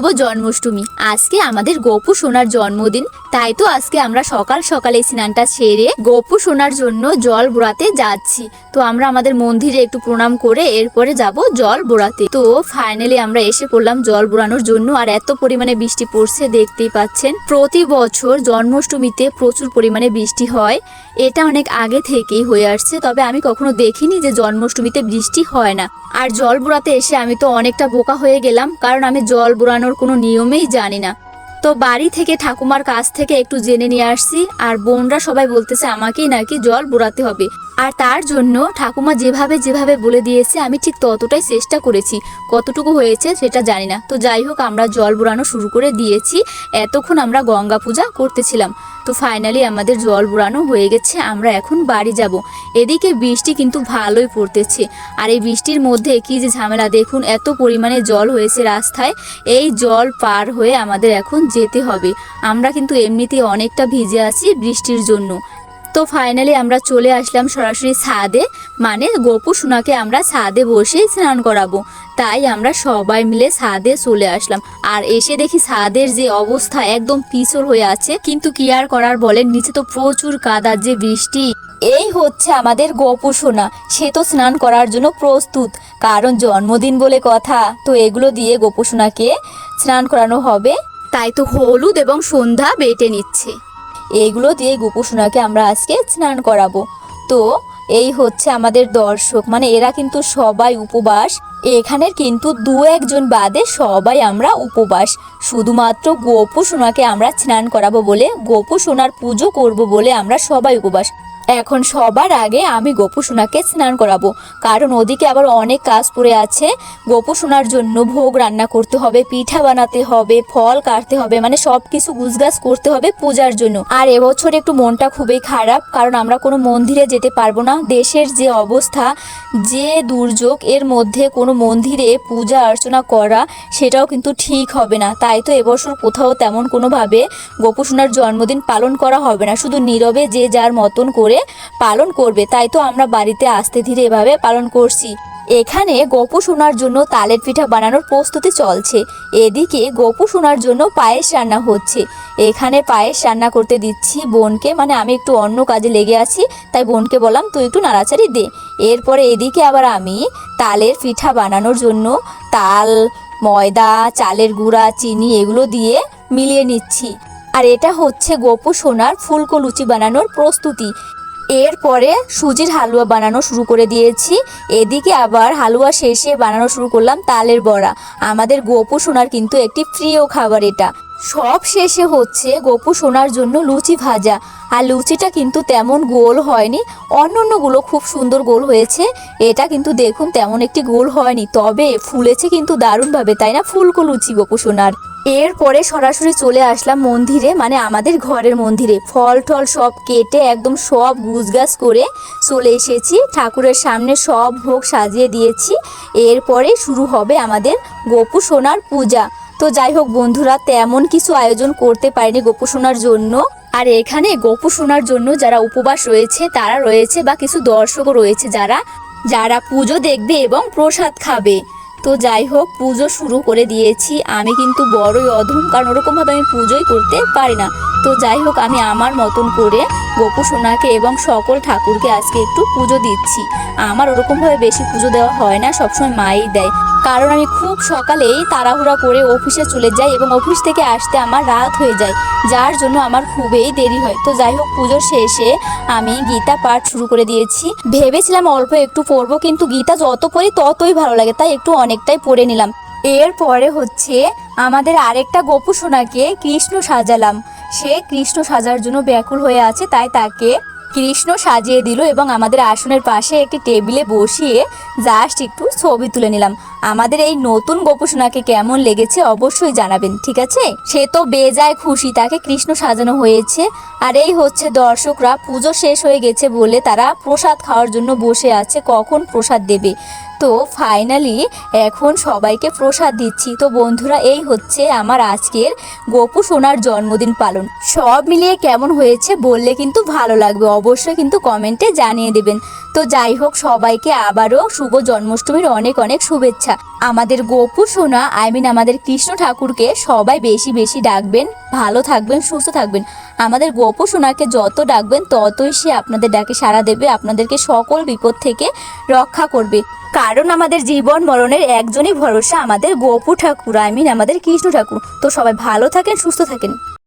শুভ জন্মাষ্টমী। আজকে আমাদের গোপু সোনার জন্মদিন, তাই তো আজকে আমরা সকাল সকালে স্নানটা সেরে গোপু সোনার জন্য জল বোড়াতে যাচ্ছি। তো আমরা আমাদের মন্দিরে একটু প্রণাম করে এরপরে যাব জল বোড়াতে। তো ফাইনালি আমরা এসে পড়লাম জল বোড়ানোর জন্য, আর এত পরিমাণে বৃষ্টি পড়ছে, দেখতেই পাচ্ছেন। প্রতি বছর জন্মাষ্টমীতে প্রচুর পরিমাণে বৃষ্টি হয়। এটা অনেক আগে থেকেই হয়ে আসছে, তবে আমি কখনো দেখিনি যে জন্মাষ্টমীতে বৃষ্টি হয় না। আর জল বুড়াতে এসে আমি তো অনেকটা বোকা হয়ে গেলাম, কারণ আমি জল বুড়ানোর কোনো নিয়মেই জানি না। তো বাড়ি থেকে ঠাকুমার কাছ থেকে একটু জেনে নিয়ে আসছি, আর বোনরা সবাই বলতেছে আমাকেই নাকি জল বুড়াতে হবে। আর তার জন্য ঠাকুমা যেভাবে যেভাবে বলে দিয়েছে, আমি ঠিক ততটাই চেষ্টা করেছি। কতটুকু হয়েছে সেটা জানি না। তো যাই হোক, আমরা জল বুড়ানো শুরু করে দিয়েছি। এতক্ষণ আমরা গঙ্গা পূজা করতেছিলাম। তো ফাইনালি আমাদের জল বুড়ানো হয়ে গেছে, আমরা এখন বাড়ি যাব। এদিকে বৃষ্টি কিন্তু ভালোই পড়তেছে। আর এই বৃষ্টির মধ্যে কি যে ঝামেলা, দেখুন এত পরিমাণে জল হয়েছে রাস্তায়। এই জল পার হয়ে আমাদের এখন যেতে হবে। আমরা কিন্তু এমনিতেই অনেকটা ভিজে আছি বৃষ্টির জন্য। তো ফাইনালি আমরা চলে আসলাম সরাসরি ছাদে মানে গোপু সোনাকে আমরা ছাদে বসে স্নান করাবো। তাই আমরা সবাই মিলে ছাদে চলে আসলাম। আর এসে দেখি ছাদের যে অবস্থা একদম পিছল হয়ে আছে, কিন্তু কি আর করার বলেন, নিচে তো প্রচুর কাদার যে বৃষ্টি। এই হচ্ছে আমাদের গোপু সোনা। সে তো স্নান করার জন্য প্রস্তুত। কারণ জন্মদিন বলে কথা। তো এগুলো দিয়ে গোপু সোনাকে স্নান করানো হবে। তাই তো হলুদ এবং সন্ধ্যা বেটে নিচ্ছে। এইগুলো দিয়ে গোপু সোনাকে আমরা আজকে স্নান করাবো। তো, এই হচ্ছে আমাদের দর্শক মানে এরা কিন্তু সবাই উপবাস এখানের কিন্তু দু একজন বাদে সবাই আমরা উপবাস। শুধুমাত্র গোপু সোনাকে আমরা স্নান করাবো বলে, গোপু সোনার পুজো করব বলে আমরা সবাই উপবাস। এখন সবার আগে আমি গোপু সোনাকে স্নান করাবো। কারণ ওদিকে আবার অনেক কাজ পড়ে আছে। গোপু সোনার জন্য ভোগ রান্না করতে হবে, পিঠা বানাতে হবে, ফল কাটতে হবে মানে সব কিছু গুজগাছ করতে হবে পূজার জন্য। আর এবছর একটু মনটা খুবই খারাপ, কারণ আমরা কোনো মন্দিরে যেতে পারব না। দেশের যে অবস্থা, যে দুর্যোগ, এর মধ্যে কোনো মন্দিরে পূজা অর্চনা করা, সেটাও কিন্তু ঠিক হবে না। তাই তো এবছর কোথাও তেমন কোনোভাবে গোপু সোনার জন্মদিন পালন করা হবে না। শুধু নীরবে যে যার মতন করে পালন করবে। তাই তো আমরা বাড়িতে আস্তে ধীরে এভাবে পালন করছি। এখানে গোপু সোনার জন্য তালের পিঠা বানানোর প্রস্তুতি চলছে। এদিকে গোপু সোনার জন্য পায়েস রান্না হচ্ছে। এখানে পায়েস রান্না করতে দিচ্ছি বোনকে। মানে আমি একটু অন্য কাজে লেগে আছি, তাই বোনকে বললাম, তুই একটু নাড়াচাড়ি দে। এরপরে এদিকে আবার আমি তালের পিঠা বানানোর জন্য তাল, ময়দা, চালের গুঁড়া, চিনি এগুলো দিয়ে মিলিয়ে নিচ্ছি। আর এটা হচ্ছে গোপু সোনার ফুলকো লুচি বানানোর প্রস্তুতি। এরপরে সুজির হালুয়া বানানো শুরু করে দিয়েছি। এদিকে আবার হালুয়া শেষে বানানো শুরু করলাম তালের বড়া। আমাদের গোপু সোনার কিন্তু একটি প্রিয় খাবার এটা। সব শেষে হচ্ছে গোপু সোনার জন্য লুচি ভাজা। আর লুচিটা কিন্তু তেমন গোল হয়নি অন্য অন্যগুলো খুব সুন্দর গোল হয়েছে। এটা কিন্তু দেখুন তেমন একটি গোল হয়নি, তবে ফুলেছে কিন্তু দারুণভাবে, তাই না? ফুলকো লুচি গোপু সোনার। এরপরে সরাসরি চলে আসলাম মন্দিরে মানে আমাদের ঘরের মন্দিরে। ফল টল সব কেটে একদম সব গুজগাছ করে চলে এসেছি। ঠাকুরের সামনে সব ভোগ সাজিয়ে দিয়েছি। এরপরে শুরু হবে আমাদের গোপু সোনার পূজা। তো যাই হোক বন্ধুরা, তেমন কিছু আয়োজন করতে পারিনি গোপু সোনার জন্য। আর এখানে গোপু সোনার জন্য যারা উপবাস রয়েছে, তারা রয়েছে বা কিছু দর্শকও রয়েছে যারা যারা পুজো দেখবে এবং প্রসাদ খাবে। তো যাই হোক, পুজো শুরু করে দিয়েছি। আমি কিন্তু বড়ই অধম, কারণ ওরকমভাবে আমি পুজোই করতে পারি না। তো যাই হোক, আমি আমার মতন করে গোপু সোনাকে এবং সকল ঠাকুরকে আজকে একটু পুজো দিচ্ছি। আমার ওরকমভাবে বেশি পুজো দেওয়া হয় না, সবসময় মাই দেয়। কারণ আমি খুব সকালেই তাড়াহুড়া করে অফিসে চলে যাই এবং অফিস থেকে আসতে আমার রাত হয়ে যায়, যার জন্য আমার খুবই দেরি হয়। তো যাই হোক, পুজোর শেষে আমি গীতা পাঠ শুরু করে দিয়েছি। ভেবেছিলাম অল্প একটু পড়ব, কিন্তু গীতা যত পড়ি ততই ভালো লাগে, তাই একটু অনেকটাই পড়ে নিলাম। এরপরে হচ্ছে আমাদের আরেকটা গোপু সোনাকে কৃষ্ণ সাজালাম। সে কৃষ্ণ সাজার জন্য ব্যাকুল হয়ে আছে, তাই তাকে কৃষ্ণ সাজিয়ে দিল এবং আমাদের আসনের পাশে একটি টেবিলে বসিয়ে জাস্ট একটু ছবি তুলে নিলাম। আমাদের এই নতুন গোপসোনাকে কেমন লেগেছে অবশ্যই জানাবেন, ঠিক আছে? সে তো বেজায় খুশি, তাকে কৃষ্ণ সাজানো হয়েছে। আর এই হচ্ছে দর্শকরা, পুজো শেষ হয়ে গেছে বলে তারা প্রসাদ খাওয়ার জন্য বসে আছে, কখন প্রসাদ দেবে? তো ফাইনালি এখন সবাইকে প্রসাদ দিচ্ছি। তো বন্ধুরা, এই হচ্ছে আমার আজকের গোপু সোনার জন্মদিন পালন। সব মিলিয়ে কেমন হয়েছে বললে কিন্তু ভালো লাগবে, অবশ্যই কিন্তু কমেন্টে জানিয়ে দেবেন। তো যাই হোক, সবাইকে আবারও শুভ জন্মাষ্টমীর অনেক অনেক শুভেচ্ছা। আমাদের গোপু সোনা আই মিন আমাদের কৃষ্ণ ঠাকুরকে সবাই বেশি বেশি ডাকবেন, ভালো থাকবেন, সুস্থ থাকবেন। আমাদের গোপু সোনাকে যত ডাকবেন, ততই সে আপনাদের ডাকে সাড়া দেবে, আপনাদেরকে সকল বিপদ থেকে রক্ষা করবে। কারণ আমাদের জীবন মরণের একজনই ভরসা আমাদের গোপু ঠাকুর আই মিন আমাদের কৃষ্ণ ঠাকুর। তো সবাই ভালো থাকেন, সুস্থ থাকেন।